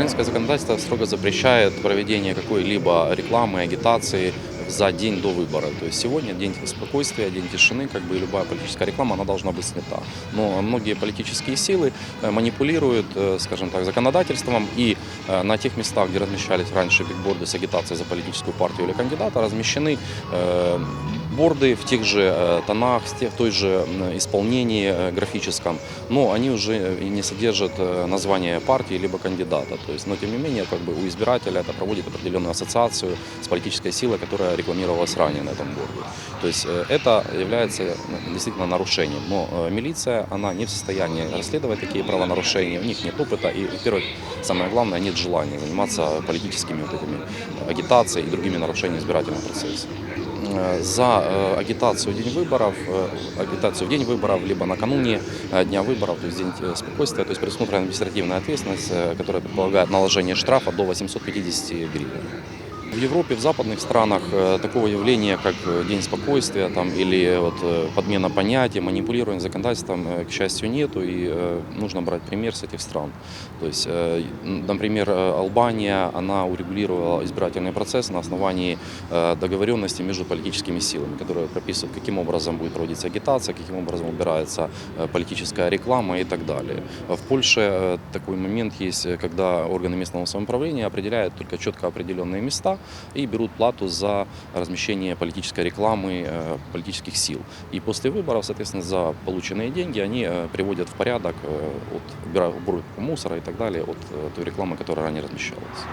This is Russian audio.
политическое законодательство строго запрещает проведение какой-либо рекламы, агитации за день до выбора. То есть сегодня день спокойствия, день тишины, как бы и любая политическая реклама, она должна быть снята. Но многие политические силы э, манипулируют, э, скажем так, законодательством и э, на тех местах, где размещались раньше бигборды с агитацией за политическую партию или кандидата, размещены борды в тех же тонах, в той же исполнении графическом, но они уже не содержат название партии либо кандидата. То есть, но тем не менее, как бы у избирателя это проводит определенную ассоциацию с политической силой, которая рекламировалась ранее на этом борде. То есть э, это является э, действительно нарушением. Но э, милиция, она не в состоянии расследовать такие правонарушения, у них нет опыта и, во-первых, самое главное, нет желания заниматься политическими вот этими агитацией и другими нарушениями избирательного процесса э, за агитацию в день выборов, агитацию в день выборов, либо накануне дня выборов, то есть день спокойствия, то есть предусмотрена административная ответственность, которая предполагает наложение штрафа до 850 гривен. В Европе, в западных странах э, такого явления, как э, День спокойствия там, или вот, э, подмена понятий, манипулирование законодательством, к счастью, нету, и нужно брать пример с этих стран. То есть, например, Албания, она урегулировала избирательный процесс на основании договоренности между политическими силами, которые прописывают, каким образом будет проводиться агитация, каким образом убирается политическая реклама и так далее. В Польше такой момент есть, когда органы местного самоуправления определяют только четко определенные места и берут плату за размещение политической рекламы э, политических сил. И после выборов, соответственно, за полученные деньги они э, приводят в порядок, э, от, убирают мусора и так далее от той рекламы, которая ранее размещалась.